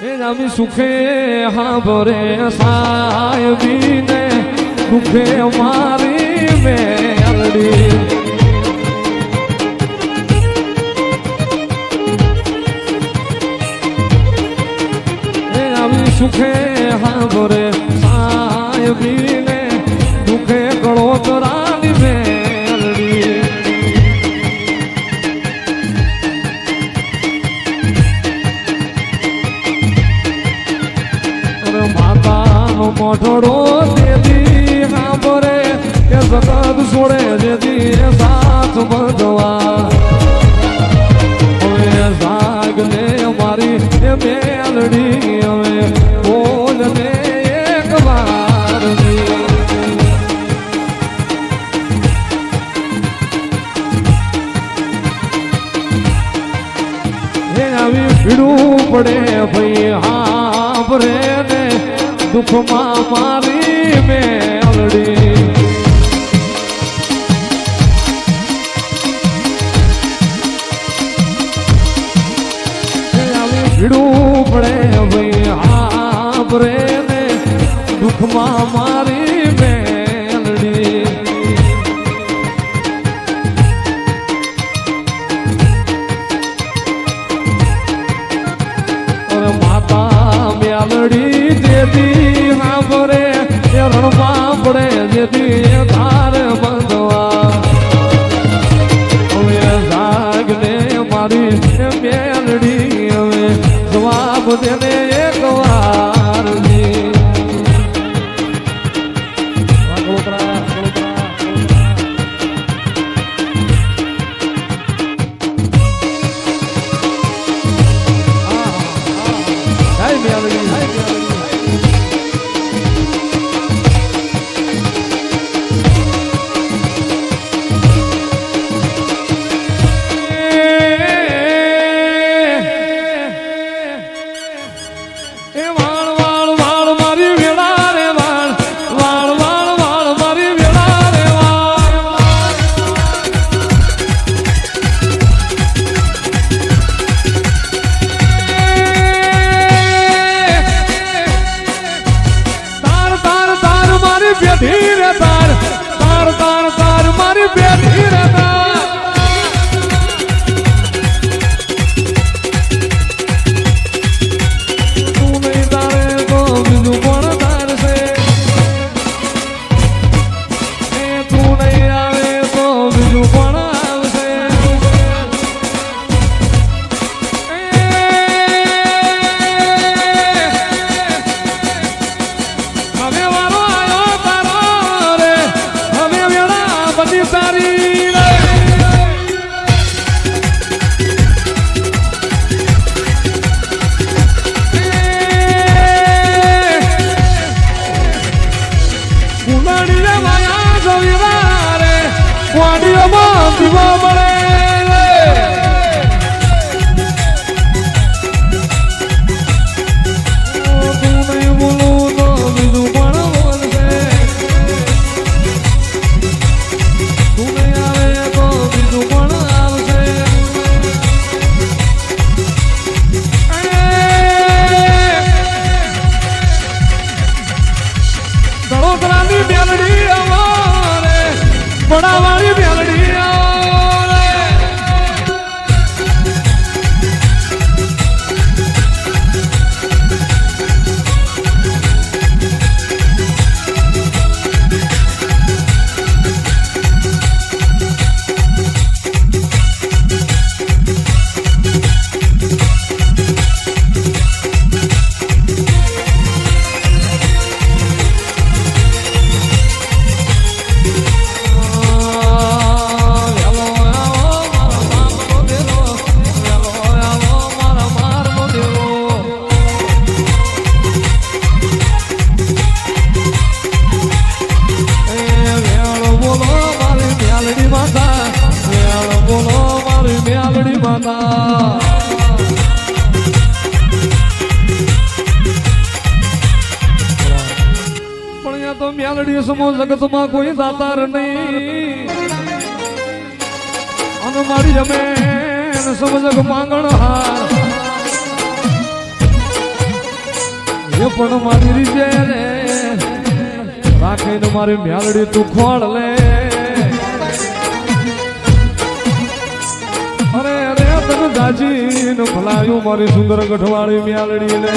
નામી સુખે હા ભરે સાહેબીને દુખે મારી એ આવી સુખે હા ભરે સાહેબીને દુખે ગળો તરાની મોઢડો દેદી સાંભળે એ જગત છોડે જેથી એ સાથ બંધવા. હવે જાગ ને મારી એ મેલડી, હવે બોલ ને એક વાર આવી ભીડું પડે ભાઈ, હા ને દુઃખમાં મારી આવી ભીડું પડે ભાઈ આપરે ને દુઃખમાં મારી મેલડી માતા મ્યાલડી જેથી પડે માતા પણ તો મ્યાલડી સમો જગતમાં કોઈ દાતાર નહીં. અને મારી જમે સમજક માંગણ હાર. પણ મારી રીતે રાખીને મારી મ્યાલડી તું ખોળ લે. દાજી નું ભલાયું મારી સુંદર ગઠવાળી મ્યાલડી ને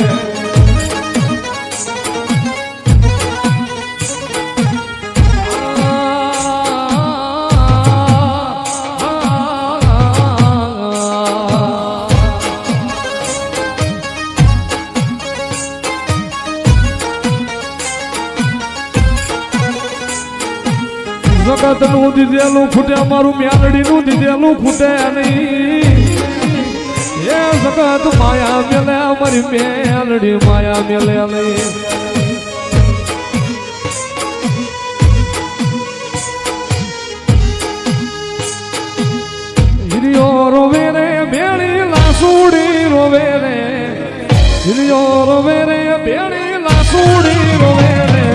જગતનું દીધેલું ખૂટે મારું મ્યાલડી નું દીધેલું ખૂટે નહીં. એ જગત માયા મેલે, અમારી મેલડી માયા મેલે હિરિયો રોવે રે બેળી લાસુડી રોવે રે. હિરિયો રોવે રે બેળી લાસુડી રોવે રે.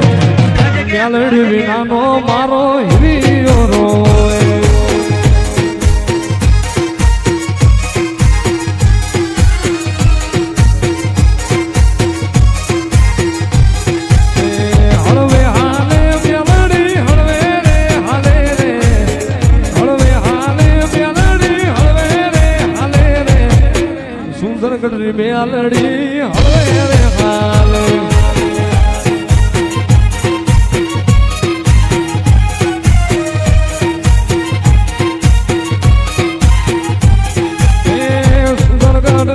મેલડી વિનાનો મારો હિરિયો રોવે સુંદર ગઢરી મેલડી હળવે રે હાલે. એ સુંદર ગઢ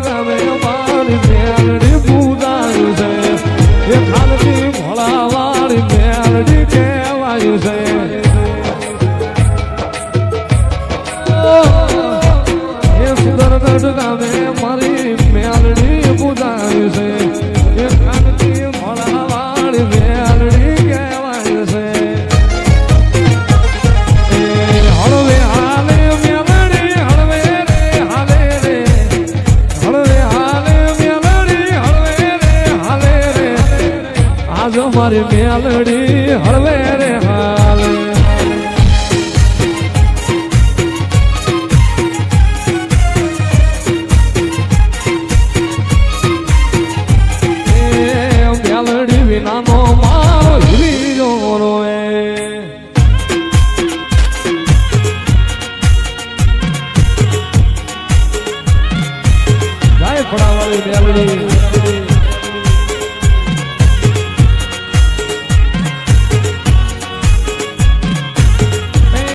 Melody,